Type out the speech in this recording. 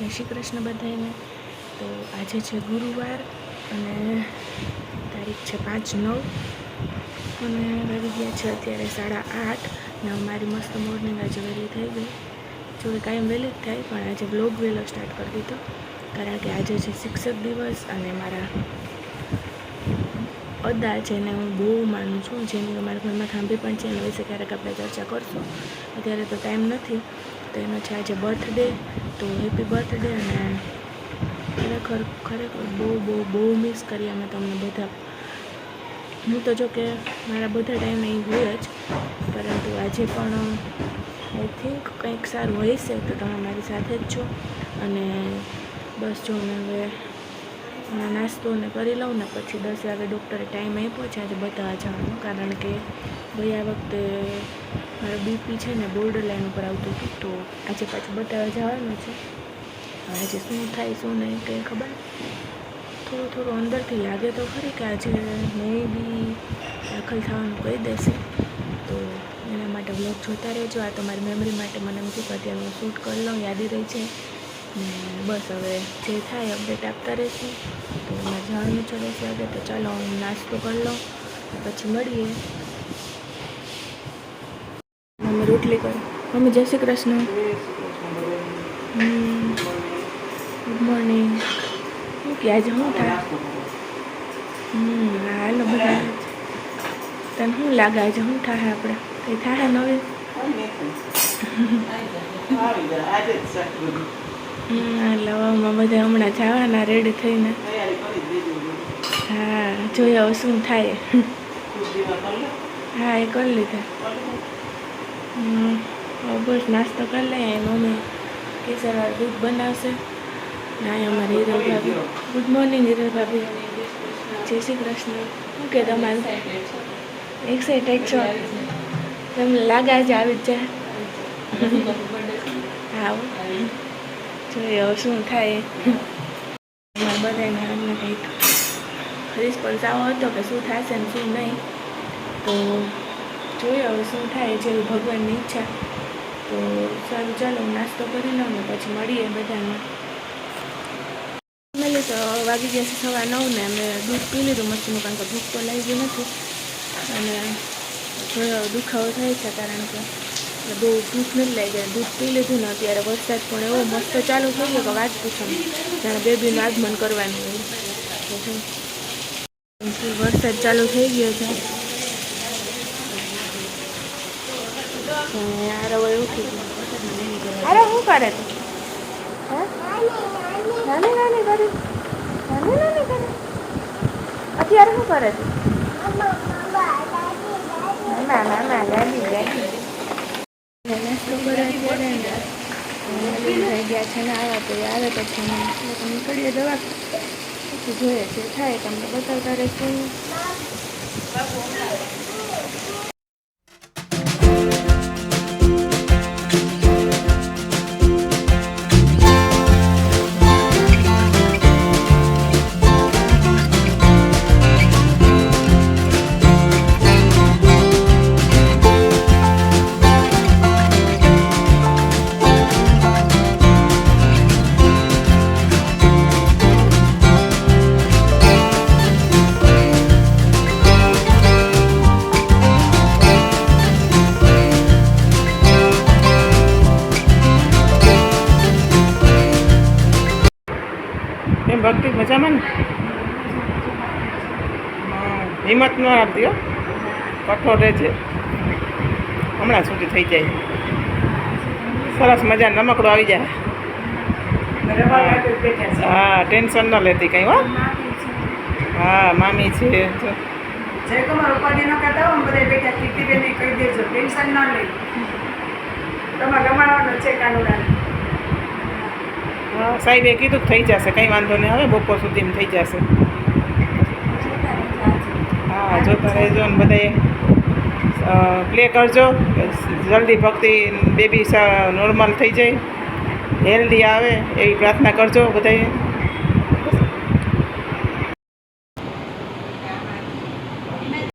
જય શ્રી કૃષ્ણ બધાને તો આજે છે ગુરુવાર અને તારીખ છે પાંચ નવ. અને વાગી ગયા છે અત્યારે સાડા આઠ ને અમારી મસ્ત મોર્નિંગ આજે વહેલી થઈ ગઈ. જો કે કાયમ વહેલી જ થાય, પણ આજે બ્લોગ વહેલો સ્ટાર્ટ કરી દીધો. કારણ કે આજે છે શિક્ષક દિવસ અને મારા અદા જેને હું બહુ માનું છું. જેની અમારા ઘરમાં ખાંભી પણ છે, એના વિશે ક્યારેક આપણે ચર્ચા કરશું. અત્યારે તો ટાઈમ નથી. તો એનો છે આજે બર્થડે તો હેપી બર્થડે અને ખરેખર ખરેખર બહુ બહુ બહુ મિસ કરી અમે તમને બધા. હું તો જો કે મારા બધા ટાઈમે એ હોય જ, પરંતુ આજે પણ આઈ થિંક કંઈક સારું હોય તો તમે મારી સાથે જ છો. અને બસ જો મેં હવે નાસ્તો ને કરી લઉં ને પછી દસ વાગે ડૉક્ટરે ટાઈમ આપ્યો છે, આજે બતાવવા જવાનું કારણ કે ગયા વખતે મારો બીપી છે ને બોર્ડર લાઈન ઉપર આવતું હતું, તો આજે પાછું બતાવવા જવાનું છે. આજે શું થાય, શું નહીં કંઈ ખબર. થોડું થોડું અંદરથી લાગે તો ખરી કે આજે મે બી દાખલ થવાનું કહી દેશે. તો એના માટે વ્લોગ જોતા રહેજો. આ તો મારી મેમરી માટે મને એમ કે અત્યારે હું શૂટ કરી લઉં, યાદી રહી છે. ને બસ હવે જે થાય અપડેટ આપતા રહેશું. તો મારે જવાનું છે તો ચાલો, હું નાસ્તો કરી લઉં, પછી મળીએ. મમ્મી રોટલી કરી. મમ્મી, જય શ્રી કૃષ્ણ. ગુડ મોર્નિંગ શું કે આજે શું થાય? હમ, હાલો બધા. તને શું લાગે આજે શું થાય આપણે? કંઈ થાય નવે? લવામાં બધા હમણાં જવાના રેડી થઈને. હા હવે શું થાય. હા, એ કરી લીધા. બસ નાસ્તો કરી લઈએ. મમ્મી કેસરવાળા દૂધ બનાવશે. ના અમારે હિરલ ભાભી. ગુડ મોર્નિંગ હિરલ ભાભી. જય શ્રી કૃષ્ણ. શું કે તમારું? એક્સાઇટેડ છો? તમને લાગે છે આવી જ જાય? હા. જોઈએ હવે શું થાય. અમારે બધાને અમને કંઈક રિસ્પોન્સ આવો હતો કે શું થશે ને શું નહીં. તો જોઈએ, હવે શું થાય જેવી ભગવાનની ઈચ્છા. તો સારું, ચાલો, નાસ્તો કરી લઉં ને પછી મળીએ બધાને. મેલે તો વાગી ગયા છે સવા નવ ને, અમે દૂધ પી લીધું મસ્તીનું કારણ કે ભૂખ તો લાગી નથી. અને થોડો દુખાવો થાય છે કારણ કે બહુ ભૂખ નથી લાગી દૂધ પી લીધું ને, અત્યારે વરસાદ પણ એવો મસ્ત ચાલુ થઈ ગયો કે વાત પૂછો. જાણે બેબીનું આગમન કરવાનું વરસાદ ચાલુ થઈ ગયો છે યાર હવે ઉઠી ગયું અરે શું કરે તું હે? નાની નાની કરે? નાની નાની કરે? અત્યારે શું કરે તું ના ના દાદી દાદી નાસ્તો ગયા છે ને આવ્યા તો આવે પછી નીકળીએ દવા પછી જોઈએ છે થાય તમને બતાવતા રહીશું મજામાં ને હિંમત ન રાખતી હો કઠોર રહેજે હમણાં સુધી થઈ જાય. સરસ મજા નમકડો આવી જાય. હા, ટેન્શન ન લેતી કંઈ હો. હા, મામી છે. જો. જે તમારો ઉપાધિ ન કરતા હોય ને બધા બેઠા કીર્તિબેન કહી દેજો તમારે રમાડવાનો છે કાનુડાને. હા, સાહેબે કીધું થઈ જશે, કંઈ વાંધો નહીં. હવે બપોર સુધીમાં થઈ જશે. હા, જોતા રહેજો ને બધાએ. પ્લે કરજો. જલ્દી ભક્તિ બેબી નોર્મલ થઈ જાય. હેલ્ધી આવે એવી પ્રાર્થના કરજો બધાએ.